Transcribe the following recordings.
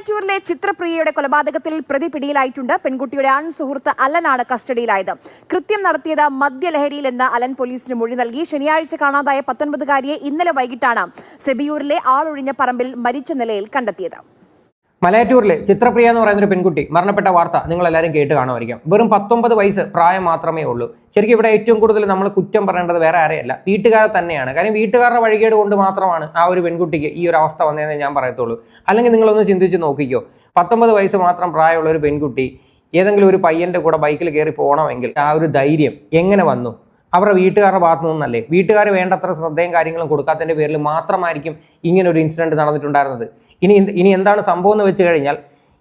മലയാറ്റൂരിലെ ചിത്രപ്രിയയുടെ കൊലപാതകത്തിൽ പ്രതി പിടിയിലായിട്ടുണ്ട്. പെൺകുട്ടിയുടെ ആൺ സുഹൃത്ത് അലനാണ് കസ്റ്റഡിയിലായത്. കൃത്യം നടത്തിയത് മദ്യലഹരിയിലെന്ന് അലൻ പോലീസിന് മൊഴി നൽകി. ശനിയാഴ്ച കാണാതായ പത്തൊൻപതുകാരിയെ ഇന്നലെ വൈകിട്ടാണ് സെബിയൂരിലെ ആളൊഴിഞ്ഞ പറമ്പിൽ മരിച്ച നിലയിൽ കണ്ടെത്തിയത്. മലയാറ്റൂരിലെ ചിത്രപ്രിയ എന്ന് പറയുന്ന ഒരു പെൺകുട്ടി മരണപ്പെട്ട വാർത്ത നിങ്ങൾ എല്ലാവരും കേട്ട് കാണുമായിരിക്കാം. വെറും പത്തൊമ്പത് വയസ്സ് പ്രായം മാത്രമേ ഉള്ളൂ. ശരിക്കും ഇവിടെ ഏറ്റവും കൂടുതൽ നമ്മൾ കുറ്റം പറയേണ്ടത് വേറെ ആരെയല്ല വീട്ടുകാരെ തന്നെയാണ്. കാര്യം വീട്ടുകാരുടെ വഴികേട് കൊണ്ട് മാത്രമാണ് ആ ഒരു പെൺകുട്ടിക്ക് ഈ ഒരു അവസ്ഥ വന്നതെന്ന് ഞാൻ പറയത്തുള്ളൂ. അല്ലെങ്കിൽ നിങ്ങളൊന്ന് ചിന്തിച്ച് നോക്കിക്കോ. പത്തൊമ്പത് വയസ്സ് മാത്രം പ്രായമുള്ള ഒരു പെൺകുട്ടി ഏതെങ്കിലും ഒരു പയ്യന്റെ കൂടെ ബൈക്കിൽ കയറി പോകണമെങ്കിൽ ആ ഒരു ധൈര്യം എങ്ങനെ വന്നു? അവരുടെ വീട്ടുകാരുടെ ഭാഗത്തു നിന്നല്ലേ? വീട്ടുകാർ വേണ്ടത്ര ശ്രദ്ധയും കാര്യങ്ങളും കൊടുക്കാത്തതിന്റെ പേരിൽ മാത്രമായിരിക്കും ഇങ്ങനെ ഒരു ഇൻസിഡന്റ് നടന്നിട്ടുണ്ടായിരുന്നത്. ഇനി ഇനി എന്താണ് സംഭവം എന്ന് വെച്ച് കഴിഞ്ഞാൽ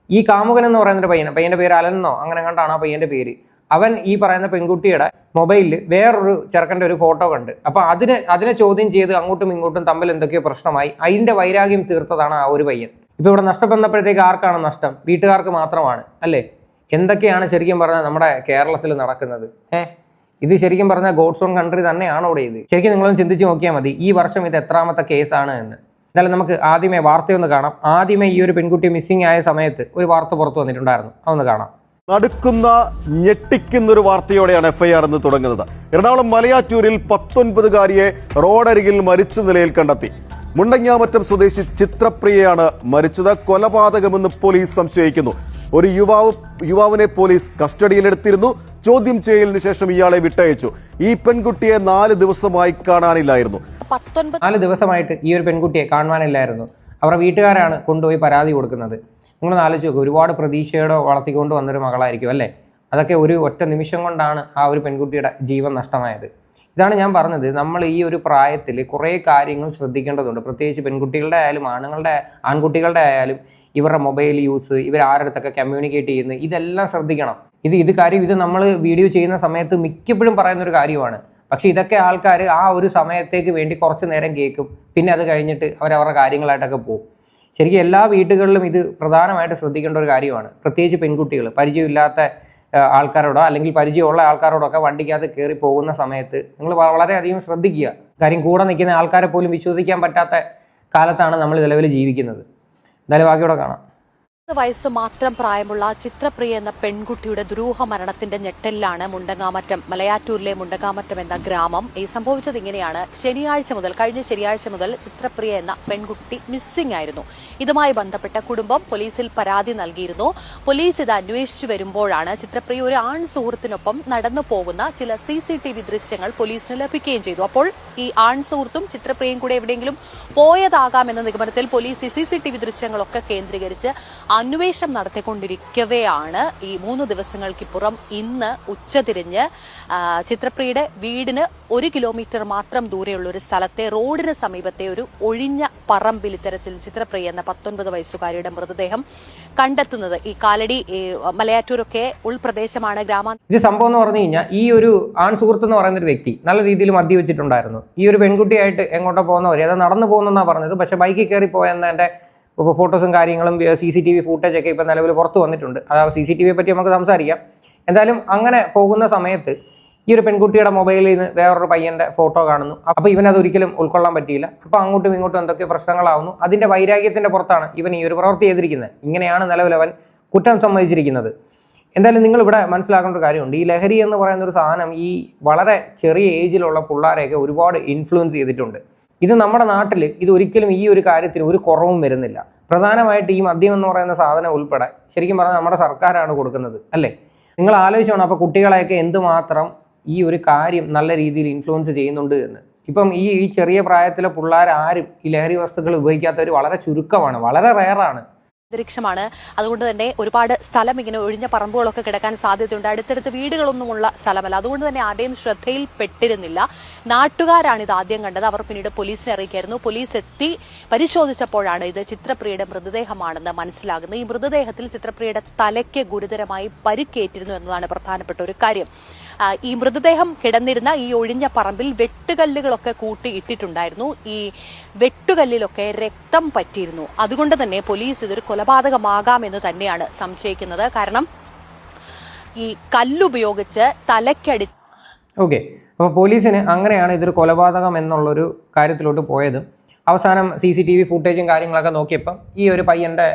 ഈ കാമുകൻ എന്ന് പറയുന്ന ഒരു പയ്യൻ പയ്യന്റെ പേര് അലനെന്നോ അങ്ങനെ കണ്ടാണ് ആ പയ്യന്റെ പേര്. അവൻ ഈ പറയുന്ന പെൺകുട്ടിയുടെ മൊബൈലിൽ വേറൊരു ചെറുക്കന്റെ ഒരു ഫോട്ടോ കണ്ട്. അപ്പോൾ അതിന് അതിനെ ചോദ്യം ചെയ്ത് അങ്ങോട്ടും ഇങ്ങോട്ടും തമ്മിൽ എന്തൊക്കെയോ പ്രശ്നമായി. അതിന്റെ വൈരാഗ്യം തീർത്തതാണ് ആ ഒരു പയ്യൻ. ഇപ്പോൾ ഇവിടെ നഷ്ടപ്പെടുന്നപ്പോഴത്തേക്ക് ആർക്കാണ് നഷ്ടം? വീട്ടുകാർക്ക് മാത്രമാണ് അല്ലേ? എന്തൊക്കെയാണ് ശരിക്കും പറഞ്ഞാൽ നമ്മുടെ കേരളത്തിൽ നടക്കുന്നത്? ഏഹ്? ഇത് ശരിക്കും പറഞ്ഞാൽ ഗോഡ്സ് ഓൺ കൺട്രി തന്നെയാണ് ഇവിടെ ഇത്. ശരിക്കും നിങ്ങളൊന്ന് ചിന്തിച്ച് നോക്കിയാൽ മതി ഈ വർഷം ഇത് എത്രാമത്തെ കേസാണ് എന്ന്. എന്നാലും നമുക്ക് ആദ്യമേ വാർത്തയൊന്ന് കാണാം. ആദ്യമേ ഈ ഒരു പെൺകുട്ടി മിസ്സിംഗ് ആയ സമയത്ത് ഒരു വാർത്ത പുറത്തു വന്നിട്ടുണ്ടായിരുന്നു. അതൊന്ന് കാണാം. നടുക്കുന്ന ഞെട്ടിക്കുന്ന ഒരു വാർത്തയോടെയാണ് എഫ്ഐആർ എന്ന് തുടങ്ങുന്നത്. എറണാകുളം മലയാറ്റൂരിൽ പത്തൊൻപതുകാരിയെ റോഡരികിൽ മരിച്ച നിലയിൽ കണ്ടെത്തി. മുണ്ടങ്ങാമറ്റം സ്വദേശി ചിത്രപ്രിയയാണ് മരിച്ചത്. കൊലപാതകമെന്ന് പോലീസ് സംശയിക്കുന്നു. ഒരു യുവാവ് യുവാവിനെ പോലീസ് കസ്റ്റഡിയിലെടുത്തിരുന്നു. ചോദ്യം ചെയ്യലിന് ശേഷം ഇയാളെ വിട്ടയച്ചു. ഈ പെൺകുട്ടിയെ നാല് ദിവസമായി കാണാനില്ലായിരുന്നു. നാല് ദിവസമായിട്ട് ഈ ഒരു പെൺകുട്ടിയെ കാണുവാനില്ലായിരുന്നു. അവരുടെ വീട്ടുകാരാണ് കൊണ്ടുപോയി പരാതി കൊടുക്കുന്നത്. നിങ്ങൾ ആലോചിച്ച് നോക്കുക ഒരുപാട് പ്രതീക്ഷയോടെ വളർത്തിക്കൊണ്ട് വന്നൊരു മകളായിരിക്കും അല്ലേ? അതൊക്കെ ഒരു ഒറ്റ നിമിഷം കൊണ്ടാണ് ആ ഒരു പെൺകുട്ടിയുടെ ജീവൻ നഷ്ടമായത്. ഇതാണ് ഞാൻ പറഞ്ഞത്. നമ്മൾ ഈ ഒരു പ്രായത്തിൽ കുറേ കാര്യങ്ങൾ ശ്രദ്ധിക്കേണ്ടതുണ്ട്. പ്രത്യേകിച്ച് പെൺകുട്ടികളുടെ ആയാലും ആണുങ്ങളുടെ ആൺകുട്ടികളുടെ ആയാലും ഇവരുടെ മൊബൈൽ യൂസ് ഇവർ ആരുടെ കമ്മ്യൂണിക്കേറ്റ് ചെയ്യുന്നത് ഇതെല്ലാം ശ്രദ്ധിക്കണം. ഇത് ഇത് കാര്യം ഇത് നമ്മൾ വീഡിയോ ചെയ്യുന്ന സമയത്ത് മിക്കപ്പോഴും പറയുന്ന ഒരു കാര്യമാണ്. പക്ഷേ ഇതൊക്കെ ആൾക്കാർ ആ ഒരു സമയത്തേക്ക് വേണ്ടി കുറച്ച് നേരം കേൾക്കും. പിന്നെ അത് കഴിഞ്ഞിട്ട് അവരവരുടെ കാര്യങ്ങളായിട്ടൊക്കെ പോകും. ശരിക്കും എല്ലാ വീടുകളിലും ഇത് പ്രധാനമായിട്ട് ശ്രദ്ധിക്കേണ്ട ഒരു കാര്യമാണ്. പ്രത്യേകിച്ച് പെൺകുട്ടികൾ. പരിചയമില്ലാത്ത ആൾക്കാരോടോ അല്ലെങ്കിൽ പരിചയമുള്ള ആൾക്കാരോടൊക്കെ വണ്ടിക്കകത്ത് കയറി പോകുന്ന സമയത്ത് നിങ്ങൾ വളരെയധികം ശ്രദ്ധിക്കുക. കാര്യം കൂടെ നിൽക്കുന്ന ആൾക്കാരെ പോലും വിശ്വസിക്കാൻ പറ്റാത്ത കാലത്താണ് നമ്മൾ നിലവിൽ ജീവിക്കുന്നത്. എന്തായാലും ബാക്കിയോടെ കാണാം. വയസ്സ് മാത്രം പ്രായമുള്ള ചിത്രപ്രിയ എന്ന പെൺകുട്ടിയുടെ ദുരൂഹ മരണത്തിന്റെ ഞെട്ടലിലാണ് മുണ്ടങ്ങാമറ്റം മലയാറ്റൂരിലെ മുണ്ടങ്ങാമറ്റം എന്ന ഗ്രാമം. ഈ സംഭവിച്ചത് ഇങ്ങനെയാണ്. ശനിയാഴ്ച മുതൽ കഴിഞ്ഞ ശനിയാഴ്ച മുതൽ ചിത്രപ്രിയ എന്ന പെൺകുട്ടി മിസ്സിംഗ് ആയിരുന്നു. ഇതുമായി ബന്ധപ്പെട്ട കുടുംബം പോലീസിൽ പരാതി നൽകിയിരുന്നു. പോലീസ് ഇത് അന്വേഷിച്ചു വരുമ്പോഴാണ് ചിത്രപ്രിയ ഒരു ആൺ സുഹൃത്തിനൊപ്പം നടന്നു പോകുന്ന ചില സി സി ടി വി ദൃശ്യങ്ങൾ പോലീസിന് ലഭിക്കുകയും ചെയ്തു. അപ്പോൾ ഈ ആൺ സുഹൃത്തും ചിത്രപ്രിയയും കൂടെ എവിടെയെങ്കിലും പോയതാകാമെന്ന നിഗമനത്തിൽ police C C T V ദൃശ്യങ്ങളൊക്കെ കേന്ദ്രീകരിച്ച് അന്വേഷണം നടത്തിക്കൊണ്ടിരിക്കവെയാണ് ഈ മൂന്ന് ദിവസങ്ങൾക്കിപ്പുറം ഇന്ന് ഉച്ചതിരിഞ്ഞ് ചിത്രപ്രിയുടെ വീടിന് ഒരു കിലോമീറ്റർ മാത്രം ദൂരെയുള്ള ഒരു സ്ഥലത്തെ റോഡിന് സമീപത്തെ ഒരു ഒഴിഞ്ഞ പറമ്പിൽ ഇത്തരത്തിൽ ചിത്രപ്രിയ എന്ന പത്തൊൻപത് വയസ്സുകാരിയുടെ മൃതദേഹം കണ്ടെത്തുന്നത്. ഈ കാലടി മലയാറ്റൂരൊക്കെ ഉൾപ്രദേശമാണ് ഗ്രാമ ഇത് സംഭവം എന്ന് പറഞ്ഞു കഴിഞ്ഞാൽ ഈ ഒരു ആൺ സുഹൃത്ത് എന്ന് പറയുന്ന ഒരു വ്യക്തി നല്ല രീതിയിൽ മദ്യവെച്ചിട്ടുണ്ടായിരുന്നു ഈ ഒരു പെൺകുട്ടിയായിട്ട് എങ്ങോട്ടോ പോകുന്നവർ അത് നടന്നു പോകുന്നെന്നാണ് പറഞ്ഞത് പക്ഷെ ബൈക്കിൽ കയറി പോയെന്നതിന്റെ ഫോട്ടോസും കാര്യങ്ങളും C C T V footage ഒക്കെ ഇപ്പോൾ നിലവിൽ പുറത്ത് വന്നിട്ടുണ്ട്. അത് സി സി ടി വിയെ പറ്റി നമുക്ക് സംസാരിക്കാം. എന്തായാലും അങ്ങനെ പോകുന്ന സമയത്ത് ഈ ഒരു പെൺകുട്ടിയുടെ മൊബൈലിൽ നിന്ന് വേറൊരു പയ്യന്റെ ഫോട്ടോ കാണുന്നു. അപ്പോൾ ഇവനത് ഒരിക്കലും ഉൾക്കൊള്ളാൻ പറ്റിയില്ല. അപ്പോൾ അങ്ങോട്ടും ഇങ്ങോട്ടും എന്തൊക്കെ പ്രശ്നങ്ങളാവുന്നു അതിന്റെ വൈരാഗ്യത്തിന്റെ പുറത്താണ് ഇവൻ ഈ ഒരു പ്രവൃത്തി ചെയ്തിരിക്കുന്നത്. ഇങ്ങനെയാണ് നിലവിൽ അവൻ കുറ്റം സമ്മതിച്ചിരിക്കുന്നത്. എന്തായാലും നിങ്ങൾ ഇവിടെ മനസ്സിലാക്കേണ്ട ഒരു കാര്യമുണ്ട്. ഈ ലഹരി എന്ന് പറയുന്ന ഒരു സാധനം ഈ വളരെ ചെറിയ ഏജിലുള്ള പിള്ളേരെയൊക്കെ ഒരുപാട് ഇൻഫ്ലുവൻസ് ചെയ്തിട്ടുണ്ട്. ഇത് നമ്മുടെ നാട്ടിൽ ഇത് ഒരിക്കലും ഈ ഒരു കാര്യത്തിന് ഒരു കുറവും വരുന്നില്ല. പ്രധാനമായിട്ട് ഈ മദ്യം എന്ന് പറയുന്ന സാധനം ഉൾപ്പെടെ ശരിക്കും പറഞ്ഞാൽ നമ്മുടെ സർക്കാരാണ് കൊടുക്കുന്നത് അല്ലേ? നിങ്ങൾ ആലോചിച്ചോണം അപ്പോൾ കുട്ടികളെയൊക്കെ എന്തുമാത്രം ഈ ഒരു കാര്യം നല്ല രീതിയിൽ ഇൻഫ്ലുവൻസ് ചെയ്യുന്നുണ്ട് എന്ന്. ഇപ്പം ഈ ഈ ചെറിയ പ്രായത്തിലെ പിള്ളേർ ആരും ഈ ലഹരി വസ്തുക്കൾ ഉപയോഗിക്കാത്തവർ വളരെ ചുരുക്കമാണ് വളരെ റെയറാണ് അന്തരീക്ഷമാണ്. അതുകൊണ്ട് തന്നെ ഒരുപാട് സ്ഥലം ഇങ്ങനെ ഒഴിഞ്ഞ പറമ്പുകളൊക്കെ കിടക്കാൻ സാധ്യതയുണ്ട്. അടുത്തടുത്ത് വീടുകളൊന്നുമുള്ള സ്ഥലമല്ല. അതുകൊണ്ട് തന്നെ ആരുടെയും ശ്രദ്ധയിൽപ്പെട്ടിരുന്നില്ല. നാട്ടുകാരാണ് ഇത് ആദ്യം കണ്ടത്. അവർ പിന്നീട് പോലീസിനെ അറിയിക്കായിരുന്നു. പോലീസ് എത്തി പരിശോധിച്ചപ്പോഴാണ് ഇത് ചിത്രപ്രിയയുടെ മൃതദേഹമാണെന്ന് മനസ്സിലാകുന്നത്. ഈ മൃതദേഹത്തിൽ ചിത്രപ്രിയയുടെ തലയ്ക്ക് ഗുരുതരമായി പരിക്കേറ്റിരുന്നു എന്നതാണ് പ്രധാനപ്പെട്ട ഒരു കാര്യം. ഈ മൃതദേഹം കിടന്നിരുന്ന ഈ ഒഴിഞ്ഞ പറമ്പിൽ വെട്ടുകല്ലുകളൊക്കെ കൂട്ടി ഇട്ടിട്ടുണ്ടായിരുന്നു. ഈ വെട്ടുകല്ലിലൊക്കെ രക്തം പറ്റിയിരുന്നു. അതുകൊണ്ട് തന്നെ പോലീസ് ഇതൊരു കൊലപാതകമാകാം എന്ന് തന്നെയാണ് സംശയിക്കുന്നത്. കാരണം ഈ കല്ലുപയോഗിച്ച് തലക്കടി ഓക്കെ അപ്പോൾ പോലീസിന് അങ്ങനെയാണ് ഇതൊരു കൊലപാതകം എന്നുള്ളൊരു കാര്യത്തിലോട്ട് പോയത്. അവസാനം സി സി ടി വി ഫുട്ടേജും കാര്യങ്ങളൊക്കെ നോക്കിയപ്പം ഈ ഒരു പയ്യന്റെ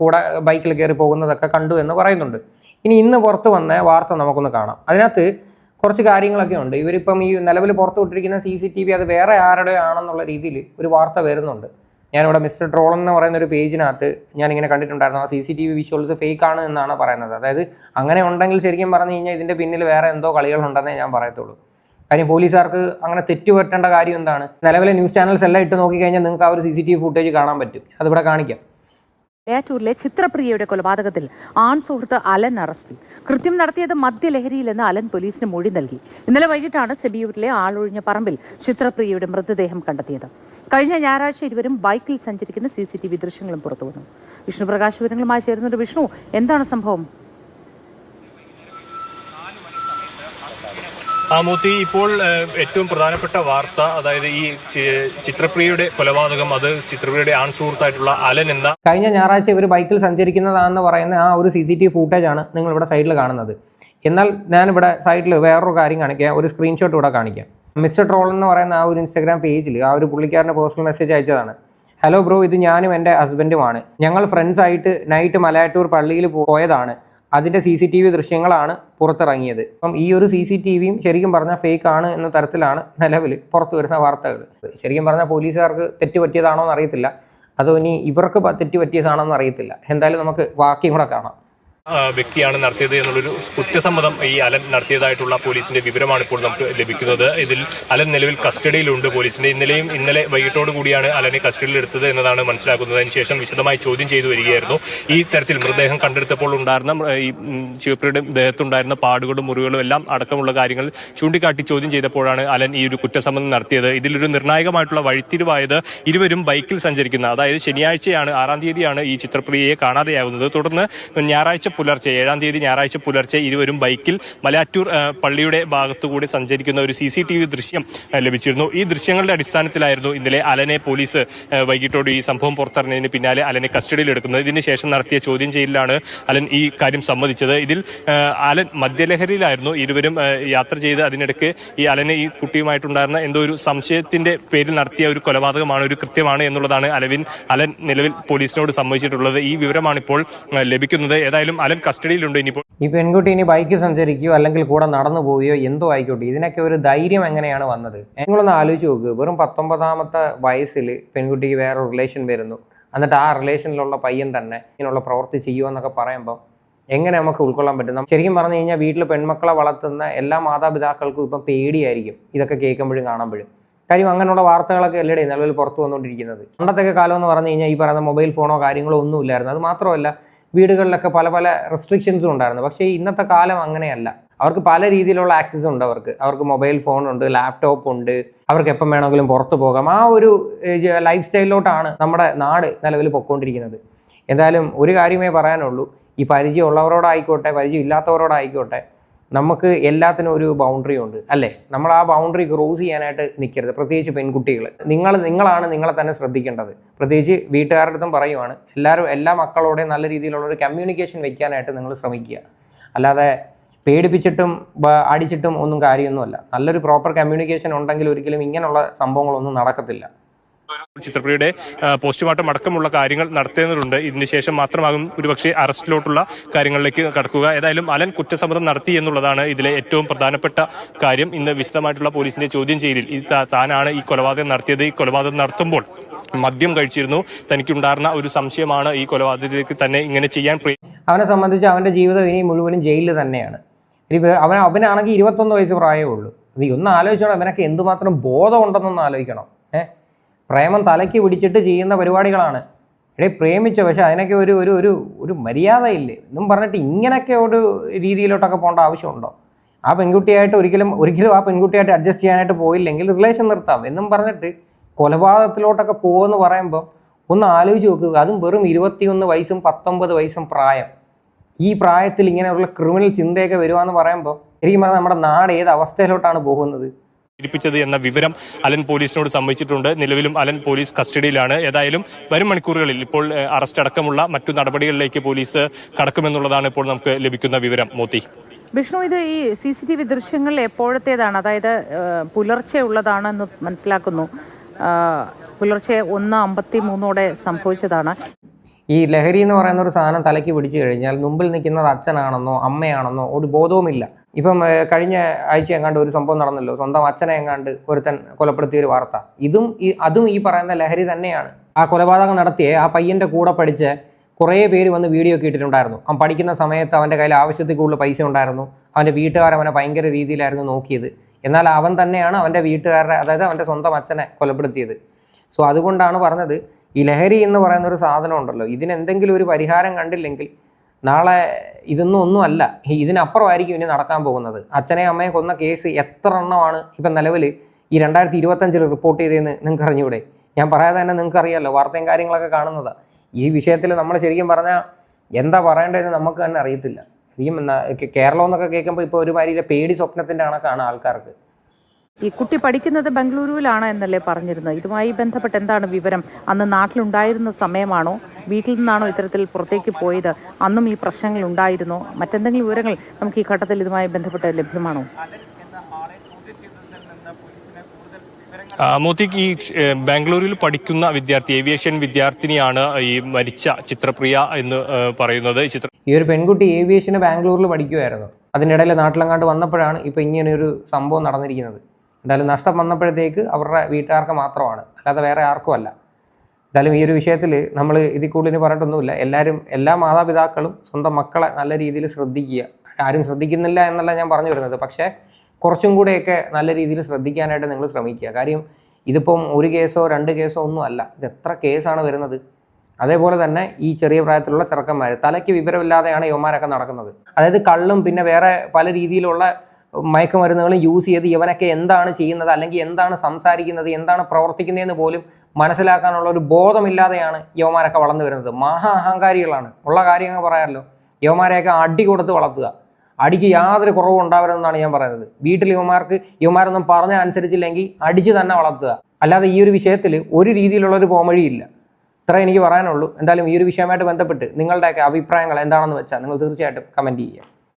കൂടെ ബൈക്കിൽ കയറി പോകുന്നതൊക്കെ കണ്ടു എന്ന് പറയുന്നുണ്ട്. ഇനി ഇന്ന് പുറത്ത് വന്ന വാർത്ത നമുക്കൊന്ന് കാണാം. അതിനകത്ത് കുറച്ച് കാര്യങ്ങളൊക്കെ ഉണ്ട്. ഇവരിപ്പം ഈ നിലവിൽ പുറത്ത് വിട്ടിരിക്കുന്ന സി സി ടി വി അത് വേറെ ആരുടെ ആണെന്നുള്ള രീതിയിൽ ഒരു വാർത്ത വരുന്നുണ്ട്. ഞാനിവിടെ മിസ്റ്റർ ട്രോൾ എന്ന് പറയുന്ന ഒരു പേജിനകത്ത് ഞാനിങ്ങനെ കണ്ടിട്ടുണ്ടായിരുന്നു. ആ C C T V visuals fake ആണ് എന്നാണ് പറയുന്നത്. അതായത് അങ്ങനെ ഉണ്ടെങ്കിൽ ശരിക്കും പറഞ്ഞു കഴിഞ്ഞാൽ ഇതിന്റെ പിന്നിൽ വേറെ എന്തോ കളികളുണ്ടെന്നേ ഞാൻ പറയത്തുള്ളൂ. കാര്യം പോലീസുകാർക്ക് അങ്ങനെ തെറ്റുപറ്റേണ്ട കാര്യം എന്താണ്? നിലവിലെ ന്യൂസ് ചാനൽസ് എല്ലാം ഇട്ട് നോക്കിക്കഴിഞ്ഞാൽ നിങ്ങൾക്ക് ആ ഒരു C C T V footage കാണാൻ പറ്റും. അതിവിടെ കാണിക്കാം. ഏറ്റൂരിലെ ചിത്രപ്രിയയുടെ കൊലപാതകത്തിൽ ആൺ സുഹൃത്ത് അലൻ അറസ്റ്റിൽ. കൃത്യം നടത്തിയത് മദ്യലഹരിയിലെന്ന് അലൻ പോലീസിന് മൊഴി നൽകി. ഇന്നലെ വൈകിട്ടാണ് സെബിയൂരിലെ ആളൊഴിഞ്ഞ പറമ്പിൽ ചിത്രപ്രിയയുടെ മൃതദേഹം കണ്ടെത്തിയത്. കഴിഞ്ഞ ഞായറാഴ്ച ഇരുവരും ബൈക്കിൽ സഞ്ചരിക്കുന്ന സി സി ടി വി ദൃശ്യങ്ങളും പുറത്തുവന്നു. വിഷ്ണുപ്രകാശ് വിവരങ്ങളുമായി ചേരുന്നുണ്ട് വിഷ്ണു എന്താണ് സംഭവം? ആമൂത്തി ഇപ്പോൾ ഏറ്റവും പ്രധാനപ്പെട്ട വാർത്ത അതായത് ഈ ചിത്രപ്രിയയുടെ കൊലപാതകം അത് ചിത്രപ്രിയയുടെ ആൺ സുഹൃത്തായിട്ടുള്ള അലൻ എന്ന കഴിഞ്ഞ ഞായറാഴ്ച ഇവർ ബൈക്കിൽ സഞ്ചരിക്കുന്നതാണെന്ന് പറയുന്ന ആ ഒരു സി സി ടി വി ഫുട്ടേജാണ് നിങ്ങൾ ഇവിടെ സൈഡിൽ കാണുന്നത്. എന്നാൽ ഞാനിവിടെ സൈഡിൽ വേറൊരു കാര്യം കാണിക്കാം. ഒരു സ്ക്രീൻഷോട്ട് ഇവിടെ കാണിക്കാം. മിസ്റ്റർ ട്രോൾ എന്ന് പറയുന്ന ആ ഒരു ഇൻസ്റ്റാഗ്രാം പേജിൽ ആ ഒരു പുള്ളിക്കാരന്റെ പേഴ്സണൽ മെസ്സേജ് അയച്ചതാണ്. ഹലോ ബ്രോ ഇത് ഞാനും എന്റെ ഹസ്ബൻഡുമാണ് ഞങ്ങൾ ഫ്രണ്ട്സ് ആയിട്ട് നൈറ്റ് മലയാറ്റൂർ പള്ളിയിൽ പോയതാണ്. അതിന്റെ സി സി ടി വി ദൃശ്യങ്ങളാണ് പുറത്തിറങ്ങിയത്. അപ്പം ഈ ഒരു സി സി ടി വിയും ശരിക്കും പറഞ്ഞാൽ ഫേക്ക് ആണ് എന്ന തരത്തിലാണ് നിലവിൽ പുറത്തു വരുന്ന വാർത്തകൾ. ശരിക്കും പറഞ്ഞാൽ പോലീസുകാർക്ക് തെറ്റ് പറ്റിയതാണോ എന്ന് അറിയത്തില്ല. അതോ ഇനി ഇവർക്ക് തെറ്റ് പറ്റിയതാണോ എന്ന് അറിയത്തില്ല. എന്തായാലും നമുക്ക് ബാക്കിയും കൂടെ കാണാം. വ്യക്തിയാണ് നടത്തിയത് എന്നുള്ളൊരു കുറ്റസമ്മതം ഈ അലൻ നടത്തിയതായിട്ടുള്ള പോലീസിന്റെ വിവരമാണ് ഇപ്പോൾ നമുക്ക് ലഭിക്കുന്നത്. ഇതിൽ അലൻ നിലവിൽ കസ്റ്റഡിയിലുണ്ട് പോലീസിന്റെ. ഇന്നലെയും ഇന്നലെ വൈകിട്ടോട് കൂടിയാണ് അലനെ കസ്റ്റഡിയിൽ എടുത്തത് എന്നതാണ് മനസ്സിലാക്കുന്നത്. അതിനുശേഷം വിശദമായി ചോദ്യം ചെയ്തു വരികയായിരുന്നു. ഈ തരത്തിൽ മൃതദേഹം കണ്ടെടുത്തപ്പോൾ ഉണ്ടായിരുന്ന ഈ ശിവപ്രിയുടെ ദേഹത്തുണ്ടായിരുന്ന പാടുകളും മുറിവുകളും എല്ലാം അടക്കമുള്ള കാര്യങ്ങൾ ചൂണ്ടിക്കാട്ടി ചോദ്യം ചെയ്തപ്പോഴാണ് അലൻ ഈ ഒരു കുറ്റസമ്മതം നടത്തിയത്. ഇതിലൊരു നിർണായകമായിട്ടുള്ള വഴിത്തിരിവായത് ഇരുവരും ബൈക്കിൽ സഞ്ചരിക്കുന്ന അതായത് ശനിയാഴ്ചയാണ് ആറാം തീയതിയാണ് ഈ ചിത്രപ്രിയയെ കാണാതെയാകുന്നത്. തുടർന്ന് ഞായറാഴ്ച പുലർച്ചെ ഏഴാം തീയതി ഞായറാഴ്ച പുലർച്ചെ ഇരുവരും ബൈക്കിൽ മലയാറ്റൂർ പള്ളിയുടെ ഭാഗത്തുകൂടി സഞ്ചരിക്കുന്ന ഒരു സി സി ടി വി ദൃശ്യം ലഭിച്ചിരുന്നു. ഈ ദൃശ്യങ്ങളുടെ അടിസ്ഥാനത്തിലായിരുന്നു ഇന്നലെ അലനെ പോലീസ് വൈകിട്ടോട് ഈ സംഭവം പുറത്തിറങ്ങിയതിന് പിന്നാലെ അലനെ കസ്റ്റഡിയിൽ എടുക്കുന്നത്. ഇതിന് ശേഷം നടത്തിയ ചോദ്യം ചെയ്യലിലാണ് അലൻ ഈ കാര്യം സമ്മതിച്ചത്. ഇതിൽ അലൻ മദ്യലഹരിയിലായിരുന്നു ഇരുവരും യാത്ര ചെയ്ത് അതിനിടയ്ക്ക് ഈ അലനെ ഈ കുട്ടിയുമായിട്ടുണ്ടായിരുന്ന എന്തോ ഒരു സംശയത്തിന്റെ പേരിൽ നടത്തിയ ഒരു കൊലപാതകമാണ് ഒരു കൃത്യമാണ് എന്നുള്ളതാണ് അലവിൻ അലൻ നിലവിൽ പോലീസിനോട് സമ്മതിച്ചിട്ടുള്ളത്. ഈ വിവരമാണ് ഇപ്പോൾ ലഭിക്കുന്നത്. ഏതായാലും അലൻ കസ്റ്റഡിയിലുണ്ട് ഇനിയിപ്പോൾ. ഈ പെൺകുട്ടി ഇനി ബൈക്ക് സഞ്ചരിക്കുകയോ അല്ലെങ്കിൽ കൂടെ നടന്നു പോവുകയോ എന്തോ ആയിക്കോട്ടെ. ഇതിനൊക്കെ ഒരു ധൈര്യം എങ്ങനെയാണ് വന്നത്? നിങ്ങളൊന്ന് ആലോചിച്ച് നോക്ക്. വെറും പത്തൊമ്പതാമത്തെ വയസ്സിൽ പെൺകുട്ടിക്ക് വേറെ റിലേഷൻ വരുന്നു. എന്നിട്ട് ആ റിലേഷനിലുള്ള പയ്യൻ തന്നെ ഇങ്ങനെയുള്ള പ്രവൃത്തി ചെയ്യുമെന്നൊക്കെ പറയുമ്പോൾ എങ്ങനെ നമുക്ക് ഉൾക്കൊള്ളാൻ പറ്റും? ശരിക്കും പറഞ്ഞു കഴിഞ്ഞാൽ വീട്ടിൽ പെൺമക്കളെ വളർത്തുന്ന എല്ലാ മാതാപിതാക്കൾക്കും ഇപ്പം പേടിയായിരിക്കും. ഇതൊക്കെ കേൾക്കുമ്പോഴും കാണുമ്പോഴും. കാര്യം അങ്ങനെയുള്ള വാർത്തകളൊക്കെ അല്ലേ നിലവിൽ പുറത്തു വന്നുകൊണ്ടിരിക്കുന്നത്? പണ്ടത്തെ കാലം എന്ന് പറഞ്ഞു കഴിഞ്ഞാൽ ഈ പറയുന്ന മൊബൈൽ ഫോണോ കാര്യങ്ങളോ ഒന്നും ഇല്ലായിരുന്നു അത് മാത്രമല്ല വീടുകളിലൊക്കെ പല പല റെസ്ട്രിക്ഷൻസും ഉണ്ടായിരുന്നു. പക്ഷേ ഇന്നത്തെ കാലം അങ്ങനെയല്ല. അവർക്ക് പല രീതിയിലുള്ള ആക്സസ് ഉണ്ട് അവർക്ക്. അവർക്ക് മൊബൈൽ ഫോൺ ഉണ്ട് ലാപ്ടോപ്പ് ഉണ്ട്. അവർക്ക് എപ്പം വേണമെങ്കിലും പുറത്തു പോകാം. ആ ഒരു ലൈഫ് സ്റ്റൈലിലോട്ടാണ് നമ്മുടെ നാട് നിലവിൽ പൊയ്ക്കൊണ്ടിരിക്കുന്നത് എന്തായാലും ഒരു കാര്യമേ പറയാനുള്ളൂ. ഈ പരിചയമുള്ളവരോടായിക്കോട്ടെ പരിചയം ഇല്ലാത്തവരോടായിക്കോട്ടെ നമുക്ക് എല്ലാത്തിനും ഒരു ബൗണ്ടറി ഉണ്ട് അല്ലേ? നമ്മൾ ആ ബൗണ്ടറി ക്രോസ് ചെയ്യാനായിട്ട് നിൽക്കരുത് പ്രത്യേകിച്ച് പെൺകുട്ടികൾ നിങ്ങൾ നിങ്ങളാണ് നിങ്ങളെ തന്നെ ശ്രദ്ധിക്കേണ്ടത്. പ്രത്യേകിച്ച് വീട്ടുകാരുടെ അടുത്തും പറയുവാണ് എല്ലാവരും എല്ലാ മക്കളോടെയും നല്ല രീതിയിലുള്ള ഒരു കമ്മ്യൂണിക്കേഷൻ വെക്കാനായിട്ട് നിങ്ങൾ ശ്രമിക്കുക. അല്ലാതെ പേടിപ്പിച്ചിട്ടും അടിച്ചിട്ടും ഒന്നും കാര്യമൊന്നുമല്ല. നല്ലൊരു പ്രോപ്പർ കമ്മ്യൂണിക്കേഷൻ ഉണ്ടെങ്കിൽ ഒരിക്കലും ഇങ്ങനെയുള്ള സംഭവങ്ങളൊന്നും നടക്കത്തില്ല. ചിത്രപ്രിയയുടെ ആ, പോസ്റ്റ്മോർട്ടം അടക്കമുള്ള കാര്യങ്ങൾ നടത്തേണ്ടതുണ്ട്. ഇതിന് ശേഷം മാത്രമാകും ഒരുപക്ഷെ അറസ്റ്റിലോട്ടുള്ള കാര്യങ്ങളിലേക്ക് കടക്കുക. ഏതായാലും അലൻ കുറ്റസമ്മതം നടത്തി എന്നുള്ളതാണ് ഇതിലെ ഏറ്റവും പ്രധാനപ്പെട്ട കാര്യം. ഇന്ന് വിശദമായിട്ടുള്ള പോലീസിന്റെ ചോദ്യം ചെയ്യലിൽ താനാണ് ഈ കൊലപാതകം നടത്തിയത്. ഈ കൊലപാതകം നടത്തുമ്പോൾ മദ്യം കഴിച്ചിരുന്നു. തനിക്കുണ്ടായിരുന്ന ഒരു സംശയമാണ് ഈ കൊലപാതകത്തിലേക്ക് തന്നെ ഇങ്ങനെ ചെയ്യാൻ അവനെ സംബന്ധിച്ച് അവന്റെ ജീവിതം ഇനി മുഴുവനും ജയിലിൽ തന്നെയാണ്. അവൻ അവനാണെങ്കിൽ ഇരുപത്തൊന്ന് വയസ്സ് പ്രായമേ ഉള്ളൂ. അത് ഒന്ന് ആലോചിച്ചോണം. അവനൊക്കെ എന്തുമാത്രം ബോധമുണ്ടെന്നൊന്ന് ആലോചിക്കണം. ഏ? പ്രേമം തലയ്ക്ക് പിടിച്ചിട്ട് ചെയ്യുന്ന പരിപാടികളാണ്. എടേ പ്രേമിച്ച പക്ഷേ അതിനൊക്കെ ഒരു ഒരു ഒരു ഒരു മര്യാദയില്ലേ? എന്നും പറഞ്ഞിട്ട് ഇങ്ങനെയൊക്കെ ഒരു രീതിയിലോട്ടൊക്കെ പോകേണ്ട ആവശ്യമുണ്ടോ? ആ പെൺകുട്ടിയായിട്ട് ഒരിക്കലും ഒരിക്കലും ആ പെൺകുട്ടിയായിട്ട് അഡ്ജസ്റ്റ് ചെയ്യാനായിട്ട് പോയില്ലെങ്കിൽ റിലേഷൻ നിർത്താം. എന്നും പറഞ്ഞിട്ട് കൊലപാതകത്തിലോട്ടൊക്കെ പോകുമെന്ന് പറയുമ്പം ഒന്ന് ആലോചിച്ച് നോക്കുക അതും വെറും ഇരുപത്തിയൊന്ന് വയസ്സും പത്തൊമ്പത് വയസ്സും പ്രായം. ഈ പ്രായത്തിൽ ഇങ്ങനെയുള്ള ക്രിമിനൽ ചിന്തയൊക്കെ വരുവാന്ന് പറയുമ്പോൾ ശരിക്കും പറഞ്ഞാൽ നമ്മുടെ നാട് ഏത് അവസ്ഥയിലോട്ടാണ് പോകുന്നത്? പീഡിപ്പിച്ചത് എന്ന വിവരം അലൻ പോലീസിനോട് സംഭവിച്ചിട്ടുണ്ട് നിലവിലും അലൻ പോലീസ് കസ്റ്റഡിയിലാണ്. ഏതായാലും വരും മണിക്കൂറുകളിൽ ഇപ്പോൾ അറസ്റ്റ് അടക്കമുള്ള മറ്റു നടപടികളിലേക്ക് പോലീസ് കടക്കുമെന്നുള്ളതാണ് ഇപ്പോൾ നമുക്ക് ലഭിക്കുന്ന വിവരം. മോത്തി വിഷ്ണു ഇത് ഈ സി സി ടി വി ദൃശ്യങ്ങൾ എപ്പോഴത്തേതാണ്? അതായത് പുലർച്ചെ ഉള്ളതാണെന്ന് മനസ്സിലാക്കുന്നു. പുലർച്ചെ ഒന്ന് അമ്പത്തി മൂന്നോടെ സംഭവിച്ചതാണ്. ഈ ലഹരി എന്ന് പറയുന്ന ഒരു സാധനം തലയ്ക്ക് പിടിച്ചു കഴിഞ്ഞാൽ മുമ്പിൽ നിൽക്കുന്നത് അച്ഛനാണെന്നോ അമ്മയാണെന്നോ ഒരു ബോധവുമില്ല. ഇപ്പം കഴിഞ്ഞ ആഴ്ച എങ്ങാണ്ട് ഒരു സംഭവം നടന്നല്ലോ. സ്വന്തം അച്ഛനെ എങ്ങാണ്ട് ഒരുത്തൻ കൊലപ്പെടുത്തിയ ഒരു വാർത്ത. ഇതും ഈ അതും ഈ പറയുന്ന ലഹരി തന്നെയാണ്. ആ കൊലപാതകം നടത്തിയ ആ പയ്യന്റെ കൂടെ പഠിച്ച് കുറേ പേര് വന്ന് വീഡിയോ ഒക്കെ ഇട്ടിട്ടുണ്ടായിരുന്നു. അവൻ പഠിക്കുന്ന സമയത്ത് അവന്റെ കയ്യിൽ ആവശ്യത്തിൽ കൂടുതൽ പൈസ ഉണ്ടായിരുന്നു. അവന്റെ വീട്ടുകാർ അവനെ ഭയങ്കര രീതിയിലായിരുന്നു നോക്കിയത്. എന്നാൽ അവൻ തന്നെയാണ് അവന്റെ വീട്ടുകാരുടെ അതായത് അവന്റെ സ്വന്തം അച്ഛനെ കൊലപ്പെടുത്തിയത്. സോ അതുകൊണ്ടാണ് പറഞ്ഞത് ഈ ലഹരി എന്ന് പറയുന്ന ഒരു സാധനം ഉണ്ടല്ലോ. ഇതിനെന്തെങ്കിലും ഒരു പരിഹാരം കണ്ടില്ലെങ്കിൽ നാളെ ഇതൊന്നും ഒന്നുമല്ല ഇതിനപ്പുറമായിരിക്കും ഇനി നടക്കാൻ പോകുന്നത്. അച്ഛനെ അമ്മയെ കൊന്ന കേസ് എത്ര എണ്ണമാണ് ഇപ്പം നിലവിൽ ഈ രണ്ടായിരത്തി ഇരുപത്തഞ്ചിൽ റിപ്പോർട്ട് ചെയ്തതെന്ന് നിങ്ങൾക്ക് അറിഞ്ഞൂടെ? ഞാൻ പറയാതെ തന്നെ നിങ്ങൾക്ക് അറിയാമല്ലോ വാർത്തയും കാര്യങ്ങളൊക്കെ കാണുന്നത്. ഈ വിഷയത്തിൽ നമ്മൾ ശരിക്കും പറഞ്ഞാൽ എന്താ പറയേണ്ടതെന്ന് നമുക്ക് തന്നെ അറിയത്തില്ല. ശരിക്കും കേരളം എന്നൊക്കെ കേൾക്കുമ്പോൾ ഇപ്പോൾ ഒരുമാതിരി പേടി സ്വപ്നത്തിന്റെ കണക്കാണ് ആൾക്കാർക്ക്. ഈ കുട്ടി പഠിക്കുന്നത് ബംഗളൂരുവിലാണ് എന്നല്ലേ പറഞ്ഞിരുന്നത്. ഇതുമായി ബന്ധപ്പെട്ട് എന്താണ് വിവരം? അന്ന് നാട്ടിലുണ്ടായിരുന്ന സമയമാണോ? വീട്ടിൽ നിന്നാണോ ഇത്തരത്തിൽ പുറത്തേക്ക് പോയത്? അന്നും ഈ പ്രശ്നങ്ങൾ ഉണ്ടായിരുന്നോ? മറ്റെന്തെങ്കിലും വിവരങ്ങൾ നമുക്ക് ഈ ഘട്ടത്തിൽ ഇതുമായി ബന്ധപ്പെട്ട് ലഭ്യമാണോ? മോത്തിക്ക് ഈ ബാംഗ്ലൂരിൽ പഠിക്കുന്ന വിദ്യാർത്ഥി ഏവിയേഷൻ വിദ്യാർത്ഥിനിയാണ് ഈ മരിച്ച ചിത്രപ്രിയ എന്ന് പറയുന്നത്. ഈ ചിത്ര ഈ ഒരു പെൺകുട്ടി ഏവിയേഷന് ബാംഗ്ലൂരിൽ പഠിക്കുമായിരുന്നു അതിനിടയിൽ നാട്ടിലെങ്ങാണ്ട് വന്നപ്പോഴാണ് ഇപ്പോൾ ഒരു സംഭവം നടന്നിരിക്കുന്നത്. എന്തായാലും നഷ്ടം വന്നപ്പോഴത്തേക്ക് അവരുടെ വീട്ടുകാർക്ക് മാത്രമാണ്. അല്ലാതെ വേറെ ആർക്കും അല്ല. എന്തായാലും ഈ ഒരു വിഷയത്തിൽ നമ്മൾ ഇതിൽ കൂടുതൽ പറഞ്ഞിട്ടൊന്നുമില്ല. എല്ലാവരും എല്ലാ മാതാപിതാക്കളും സ്വന്തം മക്കളെ നല്ല രീതിയിൽ ശ്രദ്ധിക്കുക. ആരും ശ്രദ്ധിക്കുന്നില്ല എന്നല്ല ഞാൻ പറഞ്ഞു വരുന്നത്. പക്ഷേ കുറച്ചും കൂടെയൊക്കെ നല്ല രീതിയിൽ ശ്രദ്ധിക്കാനായിട്ട് നിങ്ങൾ ശ്രമിക്കുക. കാര്യം ഇതിപ്പം ഒരു കേസോ രണ്ട് കേസോ ഒന്നും അല്ല. ഇത് എത്ര കേസാണ് വരുന്നത്? അതേപോലെ തന്നെ ഈ ചെറിയ പ്രായത്തിലുള്ള ചെറുക്കന്മാർ തലയ്ക്ക് വിവരമില്ലാതെയാണ് യുവമാരൊക്കെ നടക്കുന്നത്. അതായത് കള്ളും പിന്നെ വേറെ പല രീതിയിലുള്ള മയക്കുമരുന്നുകളും യൂസ് ചെയ്ത് ഇവനൊക്കെ എന്താണ് ചെയ്യുന്നത് അല്ലെങ്കിൽ എന്താണ് സംസാരിക്കുന്നത് എന്താണ് പ്രവർത്തിക്കുന്നതെന്ന് പോലും മനസ്സിലാക്കാനുള്ള ഒരു ബോധമില്ലാതെയാണ് യുവമാരൊക്കെ വളർന്നു വരുന്നത്. മഹാ അഹങ്കാരികളാണ്. ഉള്ള കാര്യങ്ങൾ പറയാമല്ലോ. യുവമാരെയൊക്കെ അടി കൊടുത്ത് വളർത്തുക. അടിക്ക് യാതൊരു കുറവും ഉണ്ടാവരുതെന്നാണ് ഞാൻ പറയുന്നത്. വീട്ടിൽ യുവമാർക്ക് യുവമാരൊന്നും പറഞ്ഞ അനുസരിച്ചില്ലെങ്കിൽ അടിച്ച് തന്നെ വളർത്തുക. അല്ലാതെ ഈ ഒരു വിഷയത്തിൽ ഒരു രീതിയിലുള്ളൊരു പോമഴിയില്ല ഇത്ര എനിക്ക് പറയാനുള്ളൂ. എന്തായാലും ഈ ഒരു വിഷയമായിട്ട് ബന്ധപ്പെട്ട് നിങ്ങളുടെയൊക്കെ അഭിപ്രായങ്ങൾ എന്താണെന്ന് വെച്ചാൽ നിങ്ങൾ തീർച്ചയായിട്ടും കമന്റ് ചെയ്യുക.